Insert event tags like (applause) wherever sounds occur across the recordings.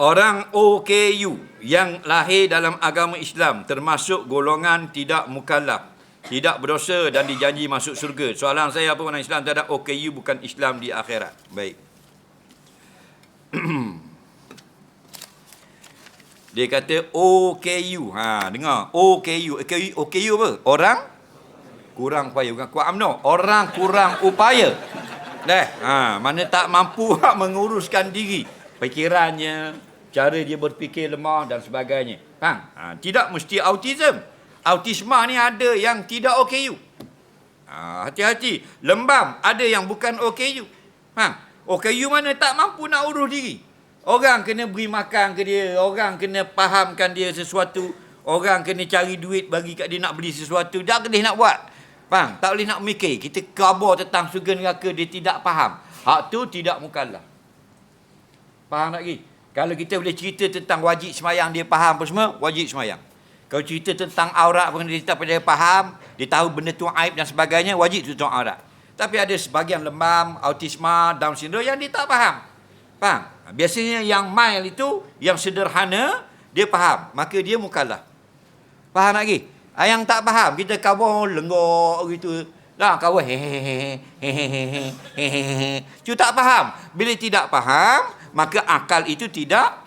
Orang OKU yang lahir dalam agama Islam termasuk golongan tidak mukallaf, tidak berdosa dan dijanji masuk surga. Soalan saya apa orang Islam terhadap OKU bukan Islam di akhirat. Baik. (clears throat) Dia kata OKU. Ha, dengar. OKU. OKU, OKU apa? Orang kurang upaya. Bukan kuat UMNO. Orang kurang upaya. Dah. Ha, mana tak mampu (laughs) menguruskan diri. Fikirannya, cara dia berfikir lemah dan sebagainya. Faham? Ha, tidak mesti autism. Autisma ni ada yang tidak OKU. Ha, hati-hati. Lembam ada yang bukan OKU. Faham? OKU mana tak mampu nak urus diri. Orang kena beri makan ke dia. Orang kena fahamkan dia sesuatu. Orang kena cari duit bagi kat dia nak beli sesuatu. Tak boleh nak buat. Faham? Tak boleh nak mikir. Kita kabar tentang surga neraka dia tidak faham. Hak tu tidak mukallaf. Faham tak lagi? Kalau kita boleh cerita tentang wajib semayang dia faham apa semua, wajib semayang. Kalau cerita tentang aurat dia faham, dia tahu benda tu aib dan sebagainya, wajib tutup aurat. Tapi ada sebahagian lembam, autisma, down syndrome yang dia tak faham. Faham? Biasanya yang mild itu, yang sederhana, dia faham. Maka dia mukallaf. Faham lagi? Ah, Yang tak faham, kita kawan lenggok gitu. Lah kawan hehehe hehehe hehehe. Cuma tak faham. Bila tidak faham, maka akal itu tidak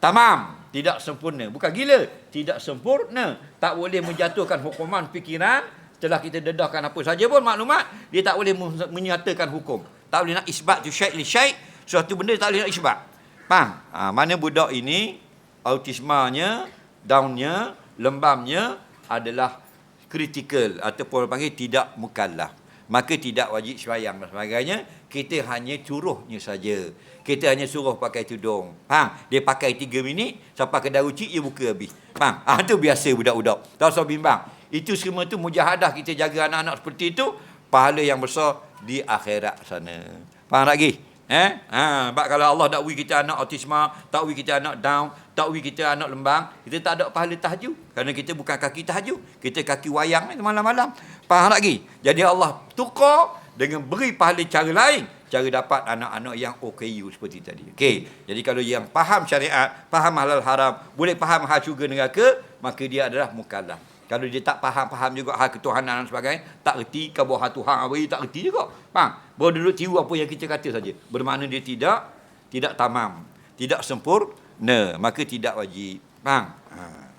tamam, tidak sempurna. Bukan gila, tidak sempurna. Tak boleh menjatuhkan hukuman fikiran setelah kita dedahkan apa saja pun maklumat, dia tak boleh menyatakan hukum. Tak boleh nak isbat tu syait li syait, suatu benda tak boleh nak isbat. Faham? Ha, mana budak ini autismanya, downnya, lembamnya adalah kritikal ataupun panggil tidak mukallaf. Maka tidak wajib sembahyang dan sebagainya. Kita hanya curuhnya saja. Kita hanya suruh pakai tudung. Faham? Dia pakai 3 minit, sampai kedai ucik, dia buka habis. Faham? Ah, itu biasa budak-budak. Tak usah bimbang. Itu semua tu mujahadah kita jaga anak-anak seperti itu. Pahala yang besar di akhirat sana. Faham lagi? Eh? Ha, sebab kalau Allah beri kita anak autisma, beri kita anak down, beri kita anak lembang, kita tak ada pahala tahajud. Kerana kita bukan kaki tahajud. Kita kaki wayang malam-malam. Faham lagi? Jadi Allah tukar dengan beri pahala cara lain. Cara dapat anak-anak yang OKU seperti tadi. Okey. Jadi kalau yang faham syariat, faham halal haram, boleh faham hal syurga neraka, maka dia adalah mukallaf. Kalau dia tak faham-faham juga hal ketuhanan dan sebagainya, tak erti kabar hal Tuhan apa tak erti juga. Faham? Baru duduk tiru apa yang kita kata saja. Bermakna dia tidak tidak tamam, tidak sempurna, maka tidak wajib. Faham? Ha.